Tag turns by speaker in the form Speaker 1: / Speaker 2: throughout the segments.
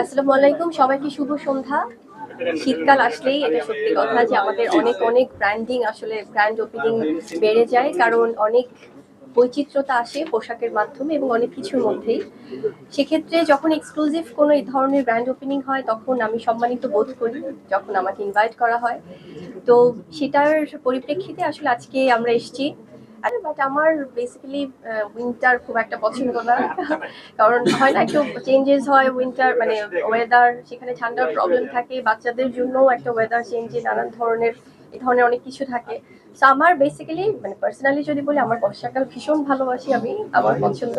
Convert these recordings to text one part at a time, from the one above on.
Speaker 1: আসসালামু আলাইকুম সবাইকে শুভ সন্ধ্যা। শীতকাল আসলেই এটা সত্যি কথা যে আমাদের অনেক অনেক ব্র্যান্ডিং আসলে ব্র্যান্ড ওপেনিং বেড়ে যায়, কারণ অনেক বৈচিত্র্যতা আসে পোশাকের মাধ্যমে এবং অনেক কিছুর মধ্যেই। সেক্ষেত্রে যখন এক্সক্লুসিভ কোনো এই ধরনের ব্র্যান্ড ওপেনিং হয়, তখন আমি সম্মানিত বোধ করি যখন আমাকে ইনভাইট করা হয়। তো সেটার পরিপ্রেক্ষিতে আসলে আজকে আমরা এসেছি আরে বাট আমার বেসিক্যালি উইন্টার খুব একটা পছন্দ না। কারণ হয় না একটু চেঞ্জেস হয় উইন্টার মানে ওয়েদার সেখানে ঠান্ডার প্রবলেম থাকে বাচ্চাদের জন্যও একটা ওয়েদার চেঞ্জে নানান ধরনের এই ধরনের অনেক কিছু থাকে। সো আমার বেসিক্যালি মানে পার্সোনালি যদি বলি আমার বর্ষাকাল ভীষণ ভালোবাসি আমি আমার পছন্দ।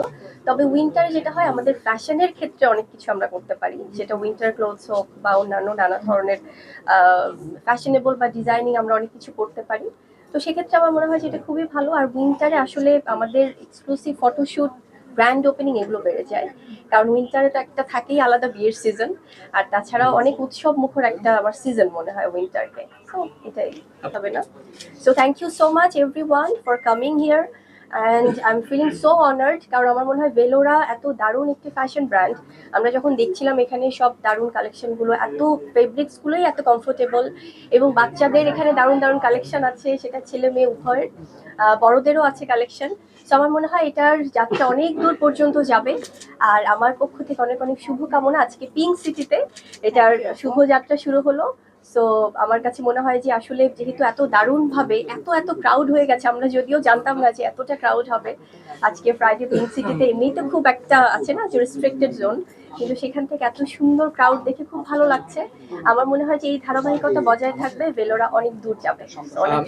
Speaker 1: তবে উইন্টার যেটা হয় আমাদের ফ্যাশনের ক্ষেত্রে অনেক কিছু আমরা করতে পারি। যেটা উইন্টার ক্লোথস হোক বা অন্যান্য নানা ধরনের ফ্যাশনেবল বা ডিজাইনিং আমরা অনেক কিছু করতে পারি। তো সেক্ষেত্রে আমার মনে হয় যে এটা খুবই ভালো। আর উইন্টারে আসলে আমাদের এক্সক্লুসিভ ফটোশ্যুট ব্র্যান্ড ওপেনিং এগুলো বেড়ে যায়। কারণ উইন্টারে তো একটা থাকেই আলাদা বিয়ের সিজন আর তাছাড়াও অনেক উৎসব মুখর একটা আমার সিজন মনে হয় উইন্টারকে সো এটাই হবে না। So thank you so much everyone for coming here and I am feeling so honoured কারণ আমার মনে হয় ভেলোরা এত দারুণ একটি ফ্যাশন ব্র্যান্ড আমরা যখন দেখছিলাম এখানে সব দারুণ কালেকশনগুলো এত ফেব্রিক্সগুলোই এত কমফোর্টেবল এবং বাচ্চাদের এখানে দারুণ দারুণ কালেকশন আছে, সেটা ছেলে মেয়ে উভয়ের বড়দেরও আছে কালেকশন সো আমার মনে হয় এটার যাত্রা অনেক দূর পর্যন্ত যাবে। আর আমার পক্ষ থেকে অনেক অনেক শুভকামনা আজকে পিঙ্ক সিটিতে এটার শুভযাত্রা শুরু হলো। সো আমার কাছে মনে হয় যে আসলে যেহেতু এত দারুণভাবে, এত এত ক্রাউড হয়ে গেছে, আমরা যদিও জানতাম না যে এতটা ক্রাউড হবে, আজকে ফ্রাইডে পিঙ্ক সিটিতে এমনিতে খুব একটা আছে না যে রেস্ট্রিক্টেড জোন কিন্তু সেখান থেকে এত সুন্দর ক্রাউড দেখে খুব ভালো লাগছে। আমার মনে হয় যে এই ধারাবাহিকতা বজায় থাকবে বেলোরা অনেক দূর যাবে। অনেক